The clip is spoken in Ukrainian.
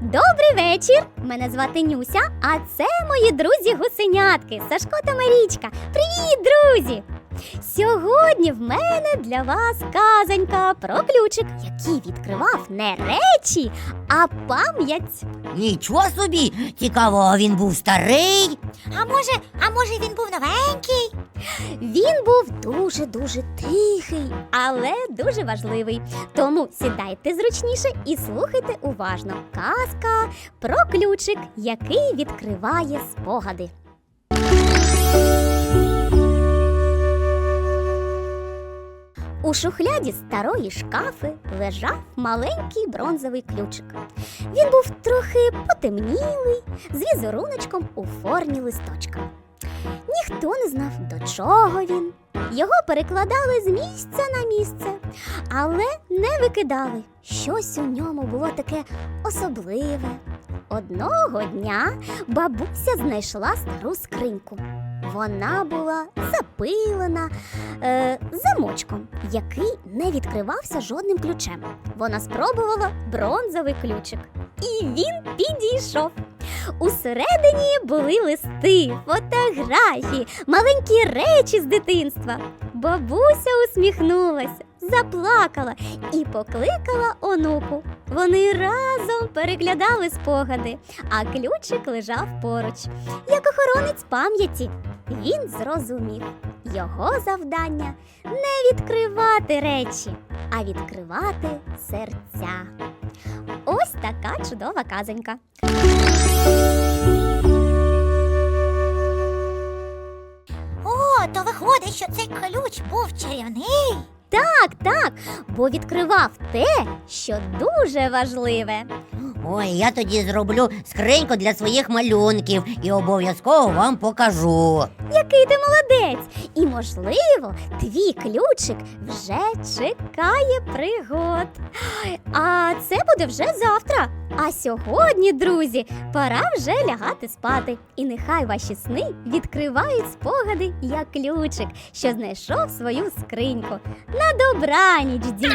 Добрий вечір! Мене звати Нюся, а це мої друзі гусенятки Сашко та Марічка. Привіт, друзі! Сьогодні в мене для вас казонька про ключик, який відкривав не речі, а пам'ять. Нічого собі, цікаво, він був старий. А може, а може він був новенький? Він був дуже-дуже тихий, але дуже важливий. Тому сідайте зручніше і слухайте уважно. Казка про ключик, який відкриває спогади. У шухляді старої шкафи лежав маленький бронзовий ключик. Він був трохи потемнілий, з візеруночком у формі листочка. Ніхто не знав, до чого він. Його перекладали з місця на місце, але не викидали. Щось у ньому було таке особливе. Одного дня бабуся знайшла стару скриньку. Вона була запилена е, замочком, який не відкривався жодним ключем. Вона спробувала бронзовий ключик, і він підійшов. Усередині були листи, фотографії, маленькі речі з дитинства. Бабуся усміхнулася, заплакала і покликала онуку. Вони разом переглядали спогади, а ключик лежав поруч, як охоронець пам'яті. Він зрозумів, його завдання не відкривати речі, а відкривати серця. Ось така чудова казонька. О, то виходить, що цей ключ був чарівний. Так, так, бо відкривав те, що дуже важливе. Ой, я тоді зроблю скриньку для своїх малюнків і обов'язково вам покажу. Який ти молодець! І, можливо, твій ключик вже чекає пригод. А це буде вже завтра. А сьогодні, друзі, пора вже лягати спати. І нехай ваші сни відкривають спогади, як ключик, що знайшов свою скриньку. На добраніч, діти!